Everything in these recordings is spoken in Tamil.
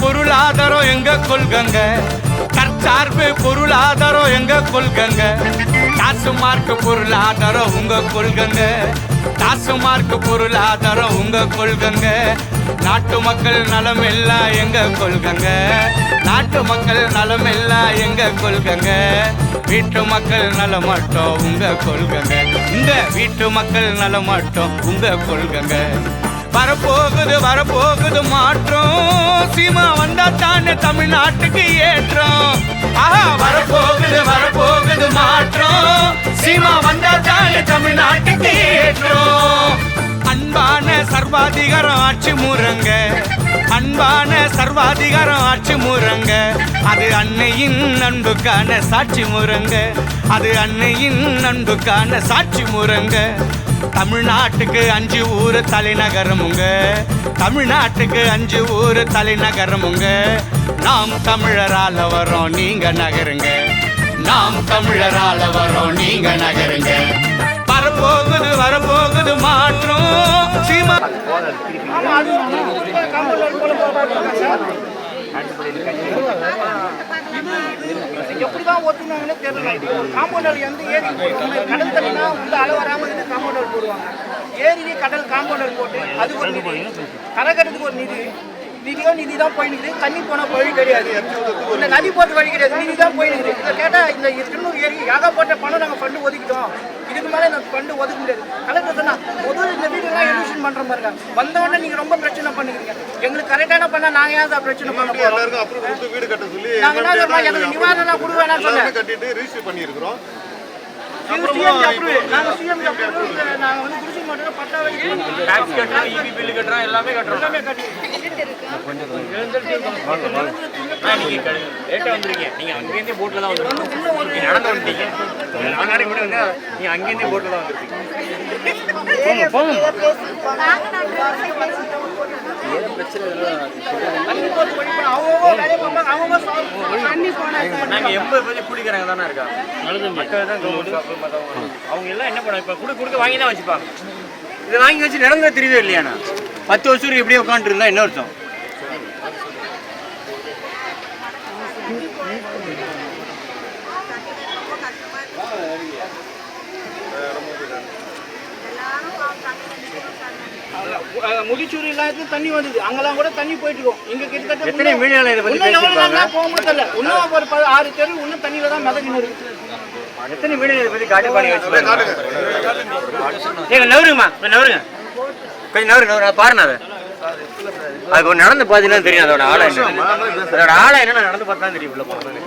பொருளாதாரம் எங்க கொள்கங்க? சார்பு பொருளாதாரம் எங்க கொள்கங்க? காசு மார்க்கு பொருளாதாரம் உங்க கொள்கங்க. காசு மார்க்கு பொருளாதாரம் உங்க கொள்கங்க. நாட்டு மக்கள் நலம் எல்லாம் எங்க கொள்கங்க? நாட்டு மக்கள் நலம் எல்லாம் எங்க கொள்கங்க? வீட்டு மக்கள் நலம் மட்டும் உங்க கொள்கங்க. இந்த வீட்டு மக்கள் நலம் மட்டும் உங்க கொள்கங்க. வரப்போகுது வரப்போகுது மாற்றம். சீமா வந்தா தானே தமிழ்நாட்டுக்கு ஏற்றம். வரப்போகுது வரப்போகுது மாற்றம். சீமா வந்தா தானே தமிழ்நாட்டுக்கு ஏற்றோம். அன்பான சர்வாதிகாரம் ஆட்சி முறங்க அன்பான சர்வாதிகாரம் ஆட்சி முறங்க அது அன்னையின் அன்புக்கான சாட்சி முறங்க அது அன்னையின் அன்புக்கான சாட்சி முறங்க தமிழ்நாட்டுக்கு அஞ்சு ஊர் தலைநகரமுங்க. தமிழ்நாட்டுக்கு அஞ்சு ஊர் தலைநகரமுங்க. நாம் தமிழரால வரோம் நீங்க நகருங்க. நாம் தமிழரால வரோம் நீங்க நகருங்க. வரப்போகுது வரப்போகுது மாற்றம். சீமா எப்படிதான் ஒத்துனாங்கன்னு தெரியல. காம்பவுண்டர் எந்த ஏரி கடல் தண்ணினா உள்ள அளவு வராம காம்பவுண்டர் போடுவாங்க. ஏரியிலே கடல் காம்பவுண்டர் போட்டு அது ஒரு நிதி. கரகட்டுறதுக்கு ஒரு நிதி. நிதியோ நிதி தான் போயினுக்குது. தண்ணி போனா வழி கிடையாது. இந்த நதி போட்டு வழி கிடையாது. நிதி தான் போயினுக்குது. இதை கேட்டா இந்த திருநூறு ஏரி ஏகப்பட்ட பணம் நாங்கள் ஃபண்டு ஒதுக்கிட்டோம். இதுக்கு மேலே இந்த ஃபண்டு ஒதுக்க முடியாது. கலெக்டர் சொன்னா முதல்ல இந்த வீடுலாம் எலியூஷன் பண்ற மாதிரி வந்தவொடனே நீங்க ரொம்ப பிரச்சனை பண்ணுறீங்க எங்களுக்கு கரெக்டான பண்ணா நாங்க ஏன் சார் பிரச்சனை பண்ண போறோம்? எல்லாருக்கும் கொடுத்து வீடு கட்ட சொல்லி நாங்க என்ன தெரியுமா, எனக்கு நிவாரணம் வேணாம்னு சொன்னேன். கட்டிட்டு ரிஜிஸ்டர் பண்ணியிருக்கிறோம். டாக்ஸ் கட்டுறோம் இபி பில்லு கட்டுறோம் எல்லாமே கட்டுறோம். நீங்க லேட்டா வந்திருக்கீங்க. நீங்க அங்கேருந்தே போட்ல தான் வந்திருக்கீங்க. நடந்து வந்துட்டீங்க. நானாடி கூட வந்து நீங்க அங்கேருந்தே போட்ல தான் வந்திருக்கீங்க. வழி பண்ண அவங்க அவங்க தண்ணி போனா நாங்க எண்பது பேர் குடிக்கிறவங்க தானே இருக்கா மக்கள் தான் அவங்க எல்லாம் என்ன பண்ண இப்போ குடு கொடுக்க வாங்கி தான் வச்சுப்பாங்க. இதை வாங்கி வச்சு நடந்தா தெரியவே இல்லையாண்ணா? பத்து வருஷம் இப்படியே உட்காந்துருந்தா என்ன வருஷம் முடிச்சூர் எல்லாத்துக்கும் தண்ணி வந்தது. அங்கெல்லாம் கூட தண்ணி போயிட்டு இருக்கும் இங்க கிட்டத்தட்ட எத்தனை மீடியால இதை பத்தி போக முடியல. இன்னும் ஒரு ப- ஆறு தெரு இன்னும் தண்ணியில தான் மிதக்கணும் இருக்கு எத்தனை மீடியா இதை பத்தி காட்டு பாடி வச்சுருக்காங்க ஏங்க நவருங்கம்மா நவருங்க கொஞ்சம் நவரு நவரு பாருங்க அதை. நடந்து பார்த்தீங்கன்னா தெரியும். அதோட ஆழம் என்ன? அதோட ஆழம் என்ன நடந்து பார்த்தா தெரியும் உள்ள போகிறது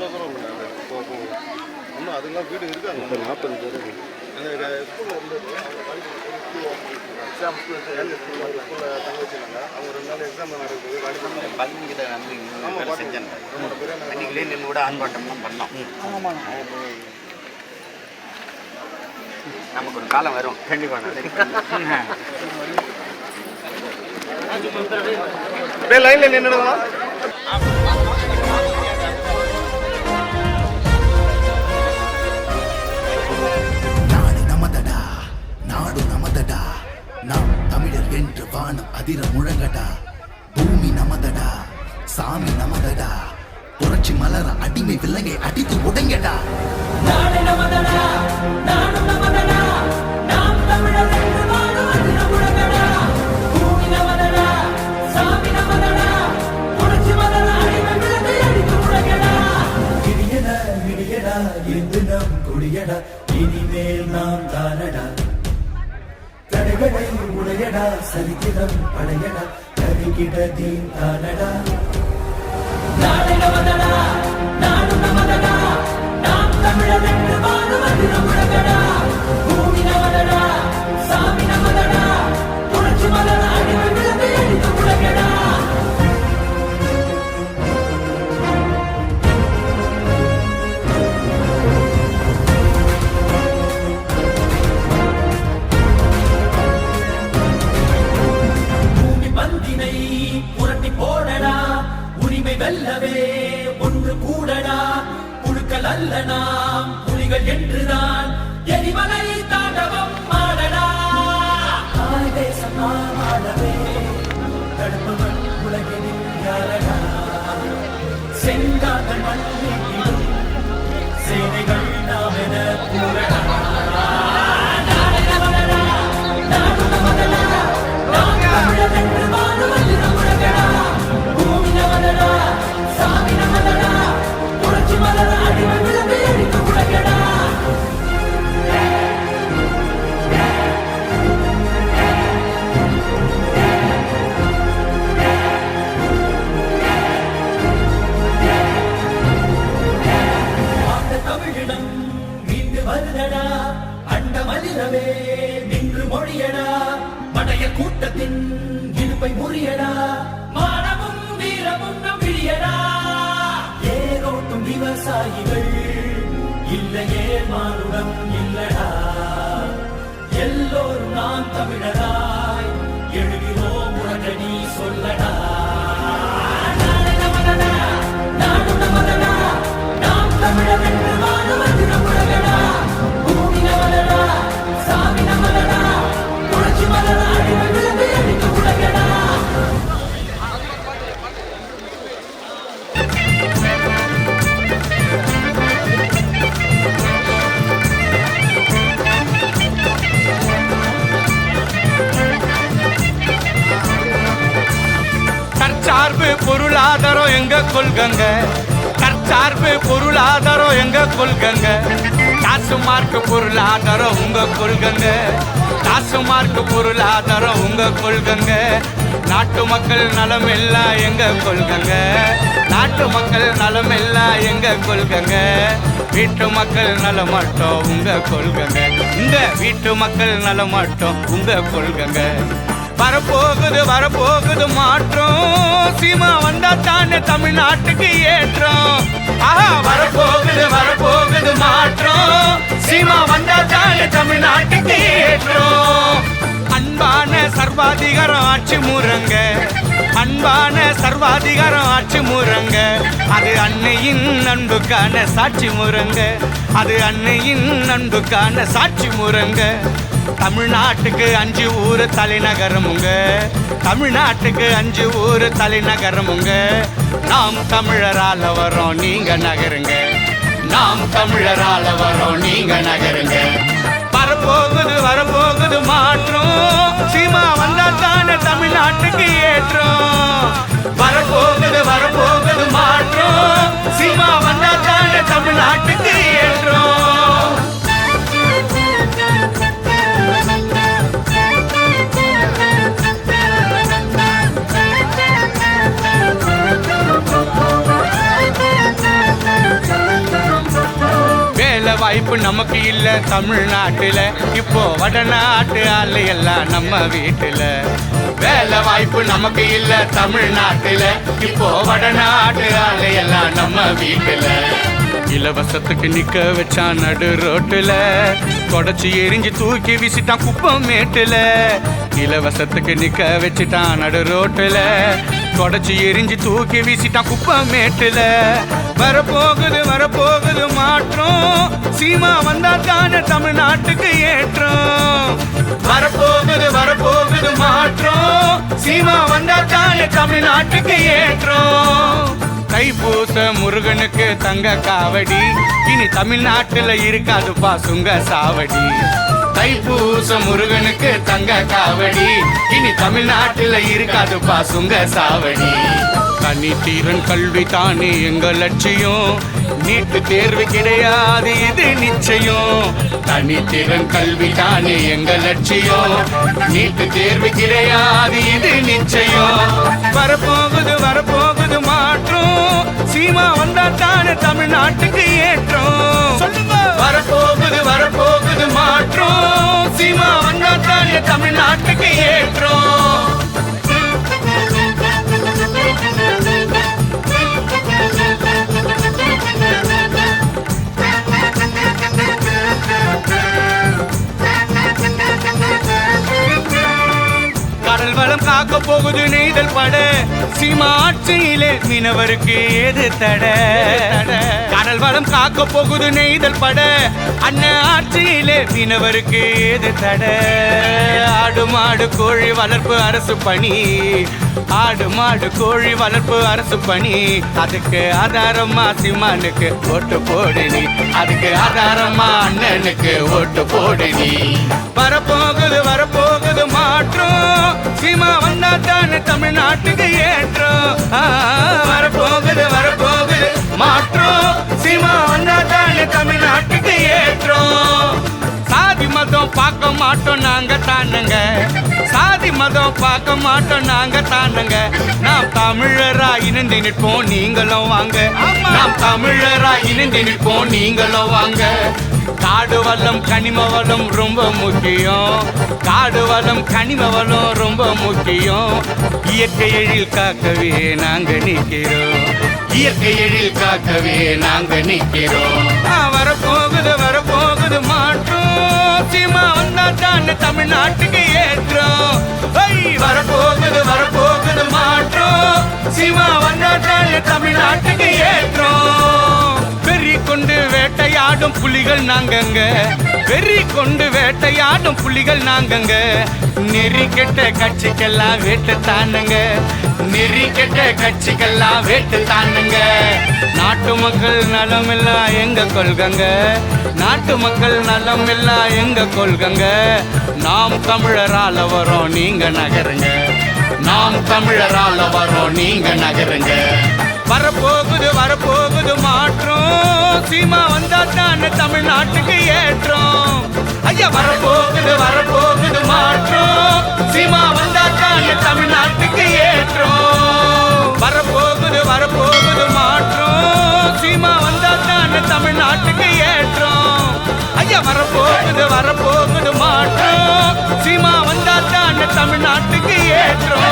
வீடு இருக்காங்க நாற்பது பேர் எக்ஸாம் ஸ்கூலில் தங்க வச்சுருந்தாங்க அவங்க ரெண்டு நாள் எக்ஸாம் நடக்குது. வந்து நின்று. கூட பண்ணோம். நமக்கு ஒரு காலம் வரும். கண்டிப்பாக லைனில் நின்றுடுமா நாடு நமதடா. நாடு நமதடா. நாம் தமிழர் என்று வானம் அதிர முழங்கடா. பூமி நமதடா. சாமி நமதடா. புரட்சி மலர அடிமை விலங்கை அடித்து உடைங்கடா. இடியடா சரித்திரம் படையடா கருகிட தீன் தானடா நாம் Seni gönlümden hep தமிழிடம் மீண்டு வருதடா அண்டமலிரவே நின்று மொழியடா. படைய கூட்டத்தின் இருப்பை முறியடா. மானமும் வீரமும் நம் விழியடா. ஏரோட்டும் விவசாயிகள் இல்லையே மானுடம் இல்லடா. எல்லோரும் நான் தமிழர். கொள்கங்க. தற்சார்பு பொருளாதாரம் எங்க கொள்கங்க? காசு மார்க்க பொருளாதாரம் உங்க கொள்கங்க. காசு மார்க்க பொருளாதாரம் உங்க கொள்கங்க. நாட்டு மக்கள் நலம் எல்லாம் எங்க கொள்கங்க? நாட்டு மக்கள் நலம் எல்லாம் எங்க கொள்கங்க? வீட்டு மக்கள் நல மட்டும் உங்க கொள்கங்க. இந்த வீட்டு மக்கள் நல மட்டும் உங்க கொள்கங்க. வரப்போகுது வரப்போகுது மாற்றம். சீமா வந்தா தானே தமிழ்நாட்டுக்கு ஏற்றம். ஆஹா வரப்போகுது வரப்போகுது மாற்றம். சீமா வந்தா தானே தமிழ்நாட்டுக்கு ஏற்றம். அன்பான சர்வாதிகாரம் ஆட்சி முறங்க அன்பான சர்வாதிகாரம் ஆட்சி முறங்க அது அன்னையின் அன்புக்கான சாட்சி முறங்க அது அன்னையின் அன்புக்கான சாட்சி முறங்க தமிழ்நாட்டுக்கு அஞ்சு ஊர் தலைநகரமுங்க தமிழ்நாட்டுக்கு அஞ்சு ஊர் தலைநகரமுங்க நாம் தமிழரால வரோம் நீங்க நகருங்க. நாம் தமிழரால வரோம் நீங்க நகருங்க. வரப்போகுது வரப்போகுது மாற்றம். சீமா வந்தா தானே தமிழ்நாட்டுக்கு ஏற்றம். வரப்போகுது வரப்போகுது நமக்கு இல்ல தமிழ்நாட்டுல. இப்போ வடநாட்டு ஆள் எல்லாம் நம்ம வீட்டுல. வேலை வாய்ப்பு நமக்கு இல்ல தமிழ்நாட்டுல. இப்போ வடநாட்டு ஆள் எல்லாம் நம்ம வீட்டுல. இலவசத்துக்கு நிக்க வச்சான் நடு ரோட்டுல. தொடச்சி எரிஞ்சு தூக்கி வீசிட்டான் குப்பம் மேட்டுல இலவசத்துக்கு நிக்க வச்சுட்டான் நடு ரோட்டுல. தொடச்சி எரிஞ்சு தூக்கி வீசிட்டான் குப்பம் மேட்டுல வரப்போகுது வரப்போகுது மாற்றம். சீமா வந்தா தானே தமிழ்நாட்டுக்கு ஏற்றம். வரப்போகுது வரப்போகுது மாற்றம். சீமா வந்தா தானே தமிழ்நாட்டுக்கு ஏற்றம். தைப்பூச முருகனுக்கு தங்க காவடி. இனி தமிழ்நாட்டுல இருக்காது பாசுங்க சாவடி. தைப்பூச முருகனுக்கு தங்க காவடி. இனி தமிழ்நாட்டுல இருக்காது பாசுங்க சாவடி. தனி தீரன் கல்வி தானே எங்க லட்சியம். நீட்டு தேர்வு கிடையாது இது நிச்சயம். தனி திறன் கல்வி தானே எங்க லட்சியம். நீட்டு தேர்வு கிடையாது இது நிச்சயம். வரப்போகுது வரப்போகுது மாற்றம். சீமா வந்தா தானே தமிழ்நாட்டுக்கு ஏற்றம். வரப்போகுது வரப்போகுது மாற்றம். சீமா சீமா ஆட்சியிலே மீனவருக்கு ஏது தட? கடல் வளம் காக்க போகுது நெய்தல் பட. அண்ணன் ஆட்சியிலே மீனவருக்கு ஏது தட? ஆடு மாடு கோழி வளர்ப்பு அரசு பணி. ஆடு மாடு கோழி வளர்ப்பு அரசு பணி. அதுக்கு ஆதாரம் மாசிமானுக்கு ஓட்டு போடுனி அதுக்கு ஆதாரமா அண்ணனுக்கு ஓட்டு போடுனி வரப்போகுது வரப்போகுது மாற்றம். சீமா வந்தா தானே தமிழ்நாட்டுக்கு ஏற்றம். வரப்போகுது வரப்போகுது மாற்றம். சீமா வந்தா தானே தமிழ்நாட்டுக்கு ஏற்றம். சாதி மதம் பார்க்க மாட்டோம் நாங்க தானுங்க. சாதி மதம் பார்க்க மாட்டோம் நாங்க தானுங்க. நாம் தமிழரா இணைந்து நிற்போம் நீங்களும் வாங்க. நாம் தமிழரா இணைந்து நிற்போம் நீங்களும் வாங்க. காடு வளம் கனிம வளம் ரொம்ப முக்கியம். காடு வளம் கனிம வளம் ரொம்ப முக்கியம். இயற்கை எழில் காக்கவே நாங்க நிற்கிறோம். இயற்கை எழில் காக்கவே நாங்க நிற்கிறோம். ஆ, வரப்போகுது வரப்போகுது மாற்றம் சீமா வந்தா தான் தமிழ்நாட்டுக்கு ஏற்றோம். வரப்போகுது வரப்போகுது மாற்றோம். சீமா வந்தா தான் தமிழ்நாட்டுக்கு ஏற்றோம். வெறி கொண்டு வேட்டையாடும் புலிகள் நாங்கங்க. வெறி கொண்டு வேட்டையாடும் புலிகள் நாங்கங்க. நெறி கெட்ட கட்சிக்கெல்லாம் வேட்டு தானுங்க. நெறி கெட்ட கட்சிக்கெல்லாம் வேட்டு தானுங்க. நாட்டு மக்கள் நலமெல்லாம் எங்க கொள்கங்க? நாட்டு மக்கள் நலம் எல்லாம் எங்க கொள்கங்க? நாம் தமிழரால வரோம் நீங்க நகருங்க. நாம் தமிழரால வரோம் நீங்க நகருங்க. வரப்போகுது வரப்போகுது மாற்றம். சீமா வந்தா தானே தமிழ்நாட்டுக்கு ஏற்றம். ஐயா வரப்போகுது வரப்போகுது மாற்றம். சீமா வரப்போகுது வரப்போகுது மாற்றம். சீமா வந்தா தான் தமிழ்நாட்டுக்கு ஏற்றம்.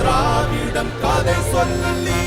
திராவிடம் கதை சொல்லி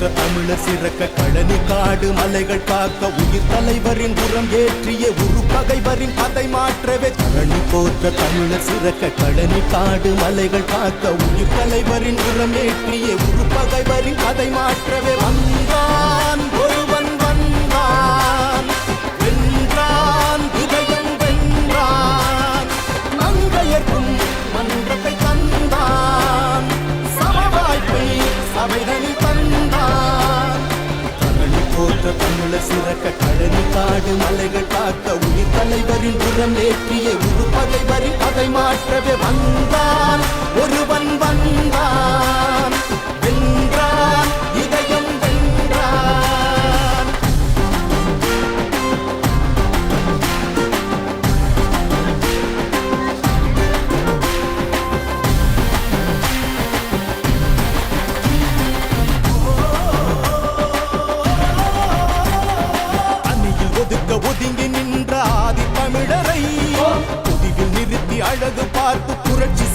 போற்ற தமிழர் சிறக்க கழனி காடு மலைகள் காக்க உயிர் தலைவரின் உரம் ஏற்றிய உரு பகைவரின் கதை மாற்றவே. கழனி போற்ற தமிழர் சிறக்க கழனி காடு மலைகள் காக்க உயிர் தலைவரின் உரம் ஏற்றிய உரு பகைவரின் கதை மாற்றவே. வந்தார் கரணி தமிழ சிறக்க கழனி காடு மலைகள் காக்க உயிர் தலைவரின் புறம் ஏற்றிய உரு பகைவரின் பகை மாற்றவே வந்தான். ஒருவன் வந்தான்.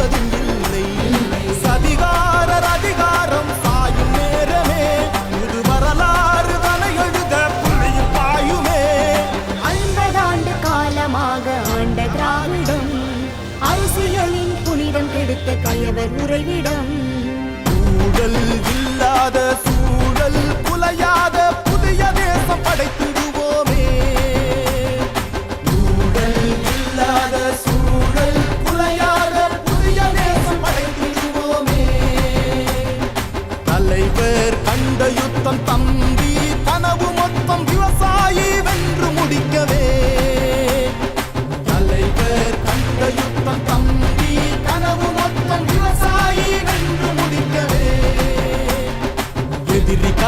சோர்வதும் இல்லை. சதிகாரர் அதிகாரம் சாயும் நேரமே. புது வரலாறு தனை எழுத புள்ளியில் பாயுமே. ஐம்பதாண்டு காலமாக ஆண்ட திராவிடம் அரசியலின் புனிதம் கெடுத்த கயவர் உறைவிடம். ஊழல் இல்லாத